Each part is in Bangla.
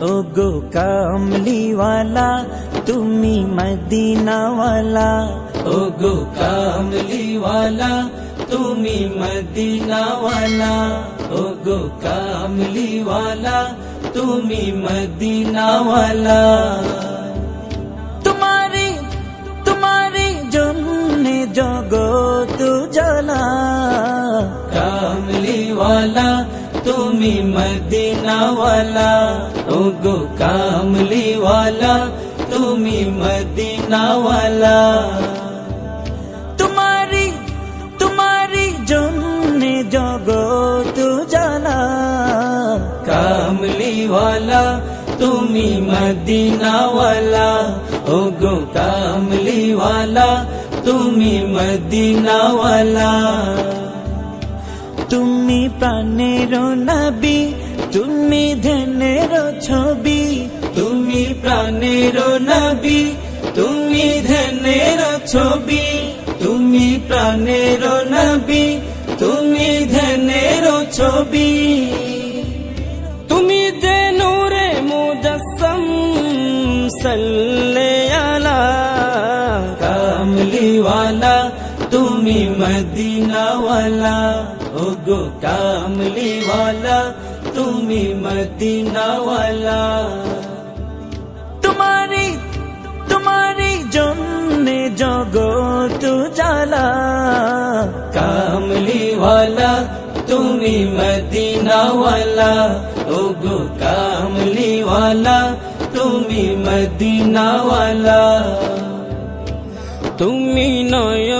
গো কামলিওয়ালা তুমি মদিনাওয়ালা ও গো কামলিওয়ালা তুমি মদিনাওয়ালা ও গো কামলিওয়ালা তুমি মদিনাওয়ালা তোমারি তোমারি জন্যে জগত জ্বালা কামলিওয়ালা তুমি মদিনাওয়ালা ও গো কামলিওয়ালা তুমি মদিনাওয়ালা তোমারি তোমারি জন্যে জগত জ্বালা কামলিওয়ালা তুমি মদিনাওয়ালা ও গো কামলিওয়ালা তুমি মদিনাওয়ালা তুমি প্রাণের নবী তুমি ধনের ছবি, তুমি প্রাণের নবী, তুমি ধনের ছবি, তুমি প্রাণের নবী, তুমি ধনের ছবি। তুমি যে নূরে মুজসম, সাল্লে আলা কামলিওয়ালা তুমি মদিনাওয়ালা ও গো কামলিওয়ালা, তুমি মদিনাওয়ালা। তোমারি তোমারি জন্যে জগত জ্বালা কামলিওয়ালা, তুমি মদিনাওয়ালা ও গো কামলিওয়ালা, তুমি মদিনাওয়ালা। তুমি নয়নের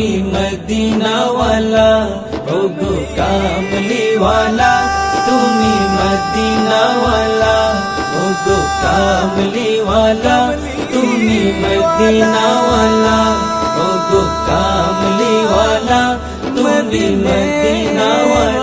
তুমি মদিনাওয়ালা ও গো কামলিওয়ালা তুমি মদিনাওয়ালা ও গো কামলিওয়ালা তুমি মদিনাওয়ালা ও গো কামলিওয়ালা তুমি মদিনাওয়ালা